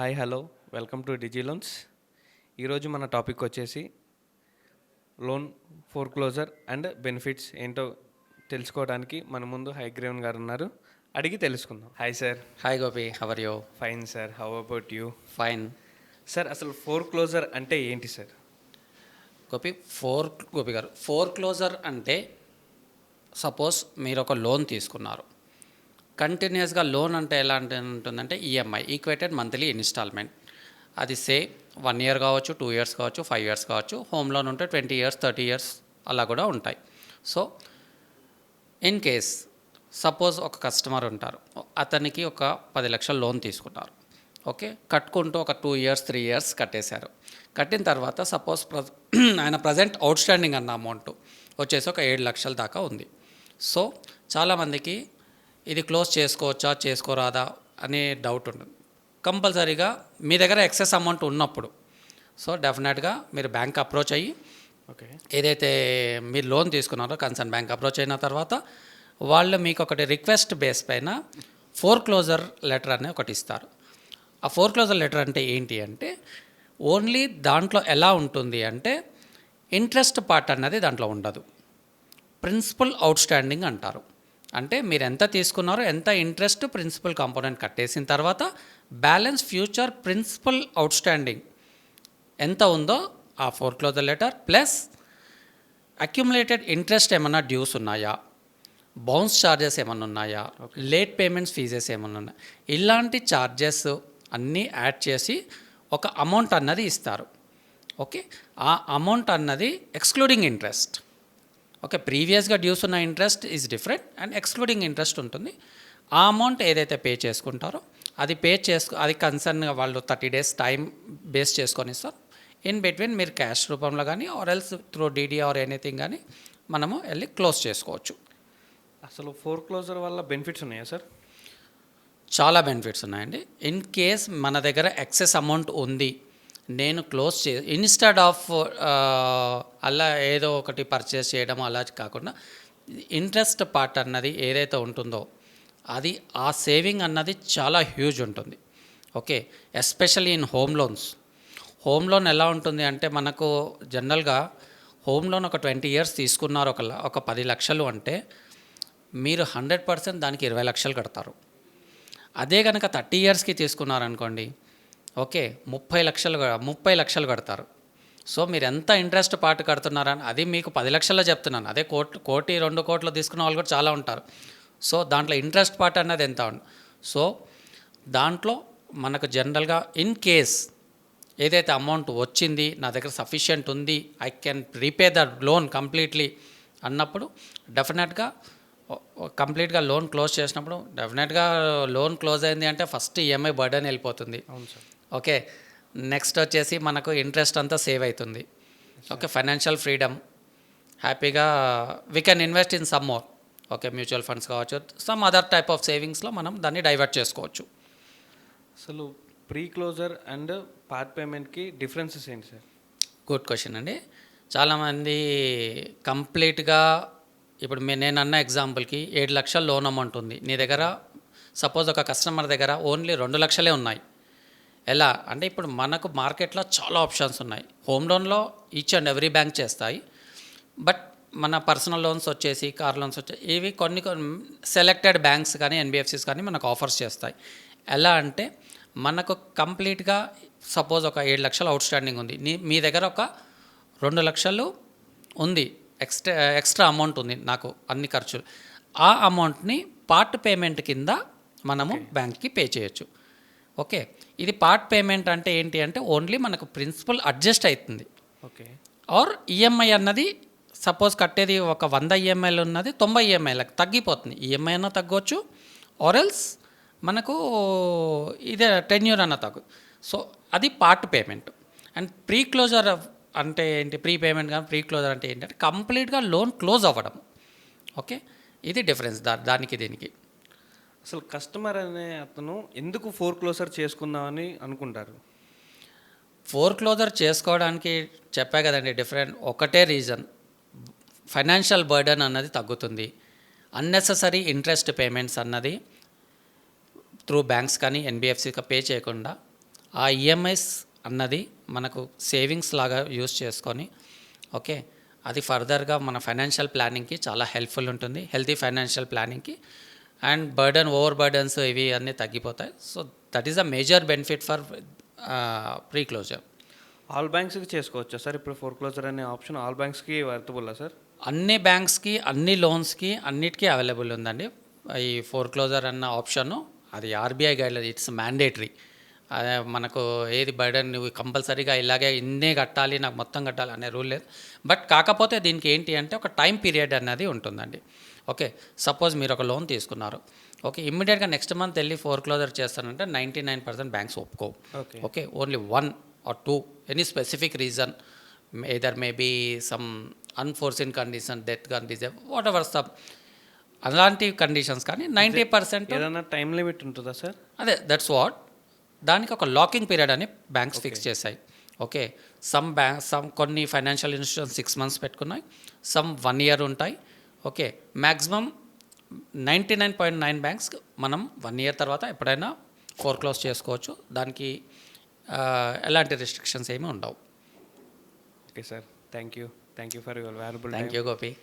Hi hello. Welcome to Digi loans ఈరోజు మన topic వచ్చేసి loan foreclosure and benefits ఏంటో తెలుసుకోవడానికి మన ముందు హైగ్రేవన్ గారు ఉన్నారు. అడిగి తెలుసుకుందాం. Hi sir. Hi Gopi. How are you fine sir. How about you fine sir అసలు ఫోర్ క్లోజర్ అంటే ఏంటి సార్? గోపి ఫోర్ గోపి గారు ఫోర్ క్లోజర్ అంటే సపోజ్ మీరు ఒక లోన్ తీసుకున్నారు. కంటిన్యూస్గా లోన్ అంటే ఎలా అంటే ఉంటుందంటే ఈఎంఐ ఈక్వేటెడ్ మంత్లీ ఇన్స్టాల్మెంట్. అది సే వన్ ఇయర్ కావచ్చు టూ ఇయర్స్ కావచ్చు ఫైవ్ ఇయర్స్ కావచ్చు హోమ్ లోన్ ఉంటే ట్వంటీ ఇయర్స్ థర్టీ ఇయర్స్ అలా కూడా ఉంటాయి. సో ఇన్ కేస్ సపోజ్ ఒక కస్టమర్ ఉంటారు అతనికి ఒక పది లక్షల లోన్ తీసుకున్నారు ఓకే? కట్టుకుంటూ ఒక టూ ఇయర్స్ త్రీ ఇయర్స్ కట్టేశారు. కట్టిన తర్వాత సపోజ్ ప్ర ఆయన ప్రజెంట్ అవుట్ స్టాండింగ్ అన్న అమౌంట్ వచ్చేసి ఒక ఏడు లక్షల దాకా ఉంది. సో చాలామందికి ఇది క్లోజ్ చేసుకోవచ్చా చేసుకోరాదా అనే డౌట్ ఉంటుంది. కంపల్సరీగా మీ దగ్గర ఎక్సెస్ అమౌంట్ ఉన్నప్పుడు సో డెఫినెట్గా మీరు బ్యాంక్ అప్రోచ్ అయ్యి ఓకే. ఏదైతే మీరు లోన్ తీసుకున్నారో కన్సర్న్ బ్యాంక్ అప్రోచ్ అయిన తర్వాత వాళ్ళు మీకు ఒకటి రిక్వెస్ట్ బేస్ పైన ఫోర్ క్లోజర్ లెటర్ అనే ఒకటి ఇస్తారు. ఆ ఫోర్ క్లోజర్ లెటర్ అంటే ఏంటి అంటే ఓన్లీ దాంట్లో ఎలా ఉంటుంది అంటే ఇంట్రెస్ట్ పార్ట్ అన్నది దాంట్లో ఉండదు. ప్రిన్సిపల్ అవుట్ స్టాండింగ్ అంటారు. అంటే మీరు ఎంత తీసుకున్నారో ఎంత ఇంట్రెస్ట్ ప్రిన్సిపల్ కాంపోనెంట్ కట్టేసిన తర్వాత balance future principal outstanding ఎంత ఉందో ఆ foreclosure letter plus accumulated interest ఏమన్నా డ్యూస్ ఉన్నాయా? బౌన్స్ ఛార్జెస్ ఏమన్నా ఉన్నాయా? లేట్ పేమెంట్స్ ఫీజెస్ ఏమన్నా ఉన్నాయా? ఇలాంటి ఛార్జెస్ అన్నీ యాడ్ చేసి ఒక అమౌంట్ అన్నది ఇస్తారు. ఓకే? ఆ అమౌంట్ అన్నది ఎక్స్క్లూడింగ్ ఇంట్రెస్ట్. ఓకే ప్రీవియస్గా డ్యూస్ ఉన్న interest is different and excluding interest ఉంటుంది. ఆ అమౌంట్ ఏదైతే పే చేసుకుంటారో అది పే చేసుకు అది కన్సర్న్గా వాళ్ళు థర్టీ డేస్ టైం బేస్ చేసుకొని ఇస్తారు. ఇన్ బిట్వీన్ మీరు క్యాష్ రూపంలో కానీ or else through DD or anything కానీ మనము వెళ్ళి క్లోజ్ చేసుకోవచ్చు. అసలు ఫోర్ క్లోజర్ వల్ల బెనిఫిట్స్ ఉన్నాయా సార్? చాలా బెనిఫిట్స్ ఉన్నాయండి. ఇన్ కేస్ మన దగ్గర ఎక్సెస్ అమౌంట్ ఉంది నేను క్లోజ్ చే ఇన్స్టెడ్ ఆఫ్ అలా ఏదో ఒకటి పర్చేస్ చేయడం అలా కాకుండా ఇంట్రెస్ట్ పార్ట్ అన్నది ఏదైతే ఉంటుందో అది ఆ సేవింగ్ అన్నది చాలా హ్యూజ్ ఉంటుంది. Okay especially in home loans. Home loan ఎలా ఉంటుంది అంటే మనకు జనరల్గా హోమ్ లోన్ ఒక ట్వంటీ ఇయర్స్ తీసుకున్నారు ఒక ఒక పది లక్షలు అంటే మీరు హండ్రెడ్ పర్సెంట్ దానికి ఇరవై లక్షలు కడతారు. అదే కనుక థర్టీ ఇయర్స్కి తీసుకున్నారనుకోండి ఓకే ముప్పై లక్షలు ముప్పై లక్షలు కడతారు. సో మీరు ఎంత ఇంట్రెస్ట్ పాటు కడుతున్నారని అది మీకు పది లక్షల్లో చెప్తున్నాను. అదే కోటి కోటి రెండు కోట్లు తీసుకున్న వాళ్ళు కూడా చాలా ఉంటారు. సో దాంట్లో ఇంట్రెస్ట్ పార్ట్ అన్నది ఎంత ఉంది సో దాంట్లో మనకు జనరల్గా ఇన్ కేస్ ఏదైతే అమౌంట్ వచ్చింది నా దగ్గర సఫిషియంట్ ఉంది I can repay the loan completely అన్నప్పుడు డెఫినెట్గా కంప్లీట్గా లోన్ క్లోజ్ చేసినప్పుడు డెఫినెట్గా లోన్ క్లోజ్ అయింది అంటే ఫస్ట్ ఈఎంఐ బర్డెన్ వెళ్ళిపోతుంది. అవును సార్. ఓకే నెక్స్ట్ వచ్చేసి మనకు ఇంట్రెస్ట్ అంతా సేవ్ అవుతుంది. Okay financial freedom. హ్యాపీగా we can invest in some more okay mutual funds కావచ్చు సమ్ అదర్ టైప్ ఆఫ్ సేవింగ్స్లో మనం దాన్ని డైవర్ట్ చేసుకోవచ్చు. అసలు ప్రీ క్లోజర్ అండ్ పార్ట్ పేమెంట్కి డిఫరెన్సెస్ ఏంటి సార్? గుడ్ క్వశ్చన్ అండి. చాలామంది కంప్లీట్గా ఇప్పుడు మే- నేను అన్న ఎగ్జాంపుల్కి ఏడు లక్షల లోన్ అమౌంట్ ఉంది. నీ దగ్గర సపోజ్ ఒక కస్టమర్ దగ్గర ఓన్లీ రెండు లక్షలే ఉన్నాయి. ఎలా? అంటే ఇప్పుడు మనకు మార్కెట్లో చాలా ఆప్షన్స్ ఉన్నాయి. హోమ్ లోన్లో ఈచ్ అండ్ ఎవ్రీ బ్యాంక్ చేస్తాయి. బట్ మన పర్సనల్ లోన్స్ వచ్చేసి కార్ లోన్స్ వచ్చేసి ఇవి కొన్ని కొన్ని సెలెక్టెడ్ బ్యాంక్స్ కానీ ఎన్బిఎఫ్సిస్ కానీ మనకు ఆఫర్స్ చేస్తాయి. ఎలా అంటే మనకు కంప్లీట్గా సపోజ్ ఒక ఏడు లక్షలు అవుట్ స్టాండింగ్ ఉంది. నీ మీ దగ్గర ఒక రెండు లక్షలు ఉంది. ఎక్స్ట్రా ఎక్స్ట్రా అమౌంట్ ఉంది నాకు అన్ని ఖర్చులు. ఆ అమౌంట్ని పార్ట్ పేమెంట్ కింద మనము బ్యాంక్కి పే చేయొచ్చు. ఓకే. ఇది పార్ట్ పేమెంట్ అంటే ఏంటి అంటే ఓన్లీ మనకు ప్రిన్సిపల్ అడ్జస్ట్ అవుతుంది ఓకే. ఆర్ ఈఎంఐ అన్నది సపోజ్ కట్టేది ఒక వంద ఈఎంఐలు ఉన్నది తొంభై ఈఎంఐలకు తగ్గిపోతుంది. ఈఎంఐ అన్న తగ్గొచ్చు. ఆర్ఎల్స్ మనకు ఇదే టెన్యూర్ అన్న తగ్గు. సో అది part payment. And pre closure అంటే ఏంటి? ప్రీ పేమెంట్ కానీ ప్రీ క్లోజర్ అంటే ఏంటంటే కంప్లీట్గా లోన్ క్లోజ్ అవ్వడం. ఓకే. ఇది డిఫరెన్స్. దా దానికి దీనికి. అసలు కస్టమర్ అనే అతను ఎందుకు ఫోర్ క్లోజర్ చేసుకుందామని అనుకుంటారు? ఫోర్ క్లోజర్ చేసుకోవడానికి చెప్పా కదండి డిఫరెంట్ ఒకటే రీజన్. ఫైనాన్షియల్ బర్డెన్ అన్నది తగ్గుతుంది. అన్నెసెసరీ ఇంట్రెస్ట్ పేమెంట్స్ అన్నది త్రూ బ్యాంక్స్ కానీ ఎన్బిఎఫ్సీకి పే చేయకుండా ఆ ఈఎంఐస్ అన్నది మనకు సేవింగ్స్ లాగా యూస్ చేసుకొని ఓకే అది ఫర్దర్గా మన ఫైనాన్షియల్ ప్లానింగ్కి చాలా హెల్ప్ఫుల్ ఉంటుంది. హెల్తీ ఫైనాన్షియల్ ప్లానింగ్కి అండ్ బర్డన్ ఓవర్ బర్డన్స్ ఇవి అన్నీ తగ్గిపోతాయి. So that is a major benefit for preclosure all బ్యాంక్స్కి చేసుకోవచ్చా సార్? ఇప్పుడు ఫోర్ క్లోజర్ అనే ఆప్షన్ ఆల్ బ్యాంక్స్కి వర్తబుల్లా సార్? అన్ని బ్యాంక్స్కి అన్ని లోన్స్కి అన్నిటికీ అవైలబుల్ ఉందండి. ఈ ఫోర్ క్లోజర్ అన్న ఆప్షను అది ఆర్బీఐ గైడ్లైన్ ఇట్స్ మ్యాండేటరీ అదే మనకు ఏది బర్డన్ నువ్వు కంపల్సరీగా ఇలాగే ఇన్నే కట్టాలి నాకు మొత్తం కట్టాలి అనే రూల్ లేదు. బట్ కాకపోతే దీనికి ఏంటి అంటే ఒక టైం పీరియడ్ అనేది ఉంటుందండి. ఓకే సపోజ్ మీరు ఒక లోన్ తీసుకున్నారు. ఓకే ఇమ్మీడియట్గా నెక్స్ట్ మంత్ వెళ్ళి ఫోర్ క్లోజర్ చేస్తానంటే ninety nine percent banks ఒప్పుకోవు okay okay only one or two any specific reason either maybe some unforeseen condition death condition whatever some అలాంటి conditions కానీ ninety percent ఏదైనా time limit ఉంటుందా sir? అదే that's what దానికి ఒక locking period అని banks fix చేశాయి. Okay. Some bank some కొన్ని ఫైనాన్షియల్ ఇన్స్టిట్యూషన్ సిక్స్ మంత్స్ పెట్టుకున్నాయి. సమ్ వన్ ఇయర్ ఉంటాయి. Okay. Maximum ninety nine point nine banks మనం వన్ ఇయర్ తర్వాత ఎప్పుడైనా ఫోర్ క్లోజ్ చేసుకోవచ్చు. దానికి ఎలాంటి రెస్ట్రిక్షన్స్ ఏమీ ఉండవు. Okay sir. Thank you thank you for your valuable thank you Gopi.